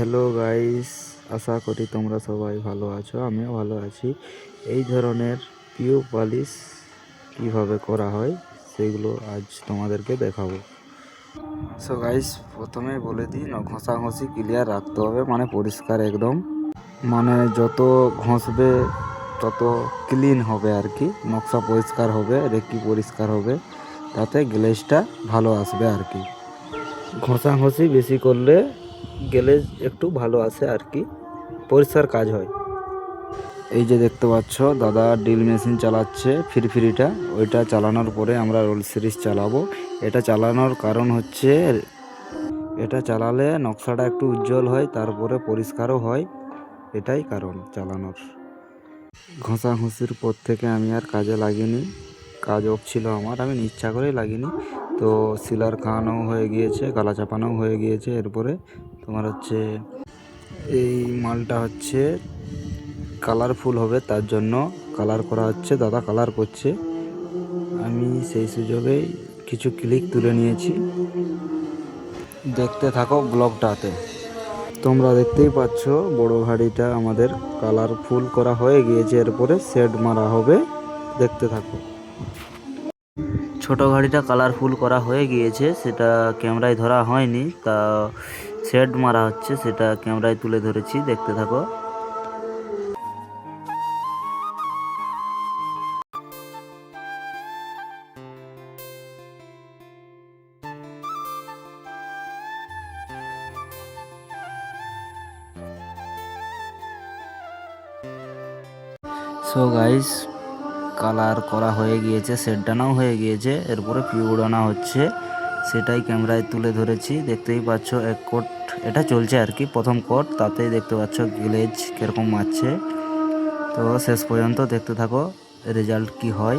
Hello guys, আশা করি তোমরা সবাই ভালো আছো, আমিও ভালো আছি। এই ধরনের পিউ পালিশ কীভাবে করা হয় সেগুলো আজ তোমাদেরকে দেখাবো। সো গাইস প্রথমে বলে দিই ঘষাঘষি ক্লিয়ার রাখতে হবে মানে পরিষ্কার একদম। মানে যত ঘষবে, তত ক্লিন হবে আর কি, নকশা পরিষ্কার হবে, রেকি পরিষ্কার হবে, তাতে গ্লেজটা ভালো আসবে আর কি। ঘষাঘষি বেশি করলে গ্লেজ একটু ভালো আসে আর কি। পরিষ্কার কাজ হয়। এই যে দেখতে পাচ্ছ, দাদা ড্রিল মেশিন চালাচ্ছে ফিরফিরিটা। ওইটা চালানোর পরে আমরা রোল সিরিজ চালাবো। এটা চালানোর কারণ হচ্ছে, এটা চালালে নকশাটা একটু উজ্জ্বল হয়, তারপরে পরিষ্কারও হয়। এটাই কারণ চালানোর। ঘষাঘষির পর থেকে আমি আর কাজে লাগিনি। কাজ অফ ছিল আমার, আমি ইচ্ছা করেই লাগিনি। তো সিলার খাওয়ানো হয়ে গিয়েছে, গালা চাপানো হয়ে গিয়েছে, এরপরে তোমার হচ্ছে এই মালটা হচ্ছে কালারফুল হবে, তার জন্য কালার করা হচ্ছে। দাদা কালার করছে। আমি সেই সুযোগেই কিছু ক্লিক তুলে নিয়েছি। দেখতে থাকো ব্লগটাতে তোমরা দেখতেই পাচ্ছ, বড় গাড়িটা আমাদের কালারফুল করা হয়ে গিয়েছে। এরপরে শেড মারা হবে। দেখতে থাকো। ছোট গাড়িটা কালারফুল করা হয়ে গিয়েছে। সেটা ক্যামেরায় ধরা হয়নি। তা শেড মারা হচ্ছে, সেটা ক্যামেরায় তুলে ধরেছি, দেখতে থাকো। সো গাইস কালার করা হয়ে গিয়েছে সেট ডানাও হয়ে গিয়েছে, এরপরে পিউ উড়ানো হচ্ছে। সেটাই ক্যামেরায় তুলে ধরেছি। দেখতেই পাচ্ছ এক কোট, এটা চলছে আর কি, প্রথম কোট, তাতেই দেখতে পাচ্ছ গ্লেজ কীরকম মারছে। তো শেষ পর্যন্ত দেখতে থাকো রেজাল্ট কি হয়।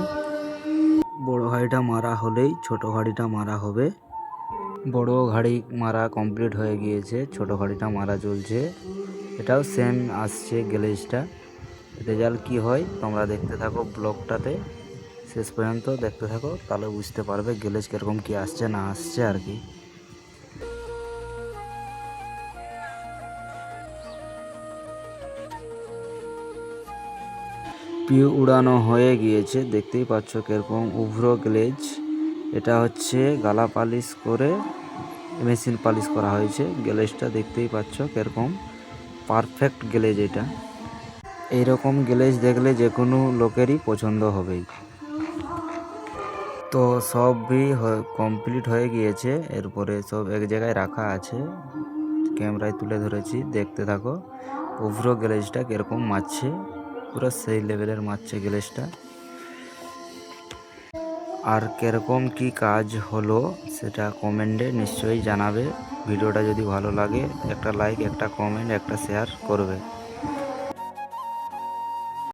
বড় ঘাড়িটা মারা হলেই ছোট ঘাড়িটা মারা হবে। বড় ঘাড়ি মারা কমপ্লিট হয়ে গিয়েছে, ছোট ঘাড়িটা মারা চলছে। এটাও সেম আসছে গ্লেজটা। রেজাল্ট কি হয়, তোমরা দেখতে থাকো ব্লগটাতে। শেষ পর্যন্ত দেখতে থাকো, তাহলে বুঝতে পারবে গ্লেজ কীরকম কি আসছে না আসছে আর কি। পিউ উড়ানো হয়ে গিয়েছে, দেখতেই পাচ্ছ কীরকম উভ্র গ্লেজ। এটা হচ্ছে গালা পালিশ করে, মেশিন পালিশ করা হয়েছে, গ্লেজটা দেখতেই পাচ্ছ কীরকম পারফেক্ট গ্লেজ এটা। এইরকম গ্লেজ দেখলে যে কোনো লোকেরই পছন্দ হবেই। তো সবই কমপ্লিট হয়ে গিয়েছে। এরপরে সব এক জায়গায় রাখা আছে। ক্যামেরায় তুলে ধরেছি, দেখতে থাকো। ওভরো গ্লেজটা কীরকম মারছে? পুরো সেই লেভেলের মারছে গ্লেজটা আর কীরকম কি কাজ হলো সেটা কমেন্টে নিশ্চয়ই জানাবে। ভিডিওটা যদি ভালো লাগে, একটা লাইক একটা কমেন্ট একটা শেয়ার করবে।